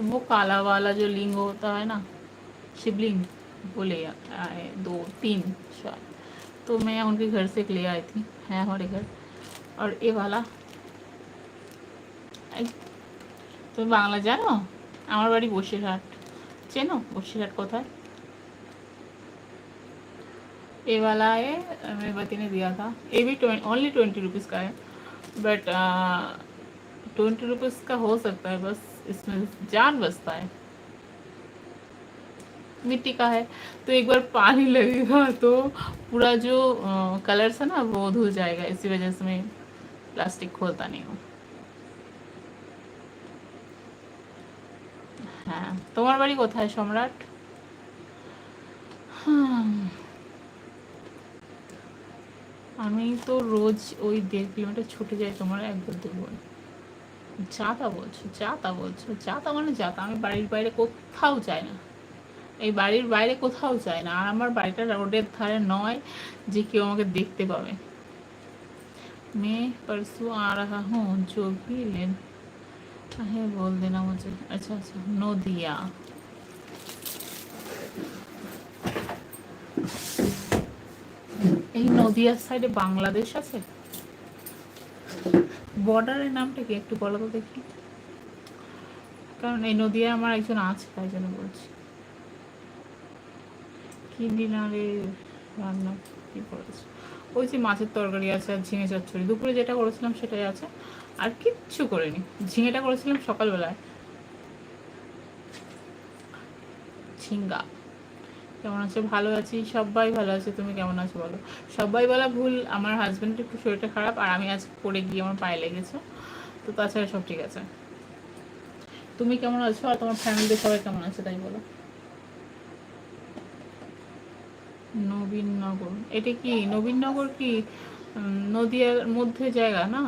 वो काला वाला जो लिंग होता है ना शिवलिंग वो ले आए दो तीन शायद तो मैं उनके घर से ले आई थी है हमारे घर और ये वाला তুমি বাংলা জানো আমার বাড়ি বসিরহাট চেনো बसीरहाट কোথায় ये वाला है मेरे पति ने दिया था ये भी ओनली ट्वेंटी रुपीज़ का है बट ट्वेंटी रुपीज़ का हो सकता है बस इसमें जान बसता है मिट्टी का है तो एक बार पानी लगेगा तो पूरा जो कलर है ना वो धुल जाएगा इसी वजह से मैं प्लास्टिक खोलता नहीं हूँ হ্যাঁ তোমার বাড়ি কোথায় সম্রাট আমি তো রোজ ওই দেড় কিলোমিটার ছুটে যাই তোমার একবার দুবার যা তা বলছো যা তা বলছো যা তা মানে যা তা আমি বাড়ির বাইরে কোথাও যাই না এই বাড়ির বাইরে কোথাও যাই না আর আমার বাড়িটা রোডের ধারে নয় যে কেউ আমাকে দেখতে পাবে मैं परसों आ रहा हूँ जो भी लेन है बोल देना मुझे अच्छा अच्छा नोदिया এই নদিয়ার সাইডে বাংলাদেশ আছে বর্ডারের নামটা কি একটু বলো তো দেখি। কারণ এই নদিয়া আমার একজন আছে, তাই জন্য বলছি। কি ডিনারে রান্না কি করেছে? ওই যে মাছের তরকারি আছে আর ঝিঙে চচ্চড়ি। দুপুরে যেটা করেছিলাম সেটাই আছে। আর কিচ্ছু করিনি। ঝিঙেটা করেছিলাম সকালবেলায়। ঝিঙ্গা। কেমন আছো? ভালো আছি। সবাই ভালো আছে। তুমি কেমন আছো বলো? সবাই বলা ভুল। আমার হাজব্যান্ডের একটু শরীরটা খারাপ আর আমি আজ পড়ে গিয়ে আমার পায়ে লেগেছে। তো তাছাড়া সব ঠিক আছে। তুমি কেমন আছো? আর তোমার ফ্যামিলিতে সবাই কেমন আছে? তাই বলো। নবীননগর এটা কি? নবীনগর কি? নদিয়ার মধ্যে জায়গা না?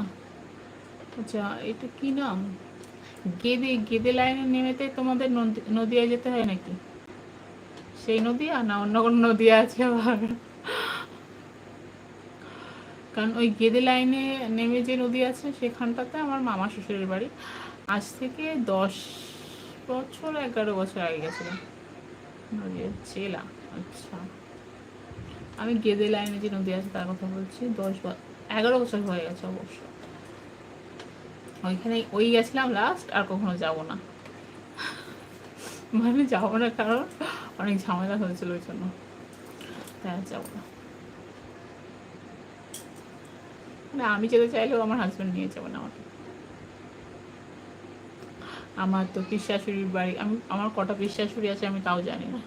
আচ্ছা এটা কি নাম? গেদে গেদে লাইনে নেমেতে তোমাদের নদিয়া যেতে হয় নাকি? সেই নদী আর না অন্য কোনো নদী আছে আবার। কারণ ওই গেদে লাইনে নেমে যে নদী আছে সেখানটাতে আমার মামা শ্বশুরের বাড়ি। আজ থেকে দশ বছর, এগারো বছর আগে গেছিলাম। জেলা আচ্ছা। আমি গেদে লাইনে যে নদী আছে তার কথা বলছি, দশ এগারো বছর হয়ে গেছে অবশ্য। ওইখানে ওই গেছিলাম লাস্ট আর কখনো যাব না। মানে যাব না কারণ অনেক ঝামেলা হয়েছিল ওই জন্য। তাই যাব না। মানে আমি যেতে চাইলেও আমার হাজব্যান্ড নিয়ে যাব না আমার তো পিস শাশুড়ির বাড়ি, আমি, আমার কটা পিস শাশুড়ি আছে আমি তাও জানি না।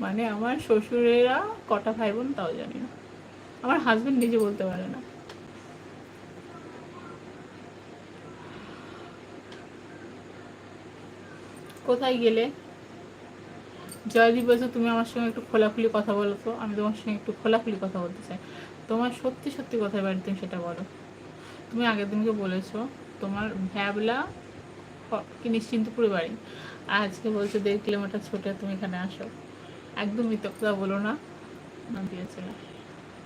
মানে আমার শ্বশুরেরা কটা ভাই বোন তাও জানি না। আমার হাজব্যান্ড নিজে বলতে পারে না। কোথায় গেলে? জয়দীপ বলছে তুমি আমার সঙ্গে একটু খোলাখুলি কথা বলো তো আমি তোমার সঙ্গে একটু খোলাখুলি কথা বলতে চাই। তোমার সত্যি সত্যি কোথায় বাড়ি তুমি সেটা বলো। তুমি আগের দিনকে বলেছ, তোমার ভ্যাবলা কি নিশ্চিন্তপুরে বাড়ি। আজকে বলছো দেড় কিলোমিটার ছোটে তুমি এখানে আসো। একদম মিথ্যা বলো না। না দিয়েছিলাম।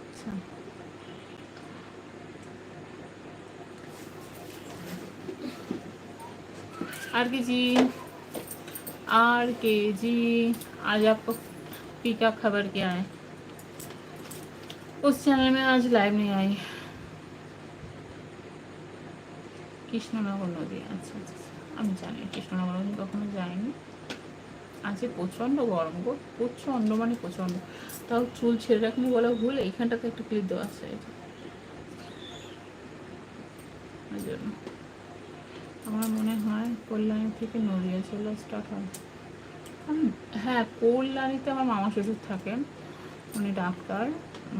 আচ্ছা। আর কি জি आर के जी आज आपको पी का खबर क्या है उस चैनल में आज लाइव नहीं आई কৃষ্ণনগর নদী আচ্ছা আচ্ছা আমি জানি কৃষ্ণনগর নদী কখনো যাইনি আজকে প্রচণ্ড গরম গো প্রচণ্ড মানে প্রচণ্ড তাও চুল ছেড়ে রাখনি বলা ভুল এইখানটাতে একটা ক্লিপ দেওয়া আছে এই জন্য আমার মনে হয় কল্যাণী থেকে নদিয়া চলে স্টার্ট হয়। হ্যাঁ কল্যাণীতে আমার মামা শ্বশুর থাকেন উনি ডাক্তার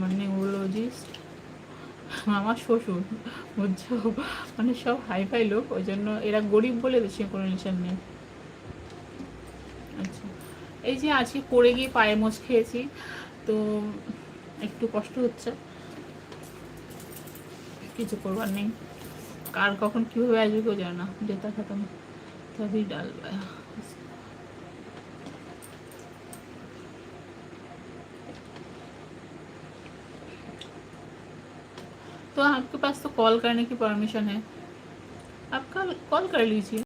মানে নিউরোলজিস্ট আমার শ্বশুর, বুঝছ? মানে সব হাইফাই লোক, ওই জন্য এরা গরিব বলে বেশি কোনো নিশান নেই। আচ্ছা এই যে আজকে পড়ে গিয়ে পায়ে মোচ খেয়েছি, তো একটু কষ্ট হচ্ছে। কিছু করবার নেই। কার কখন কীভাবে আসবে কেউ জানে না যেটা খতম तभी डाल तो आपके पास तो कॉल करने की परमिशन है आप कल कॉल कर लीजिए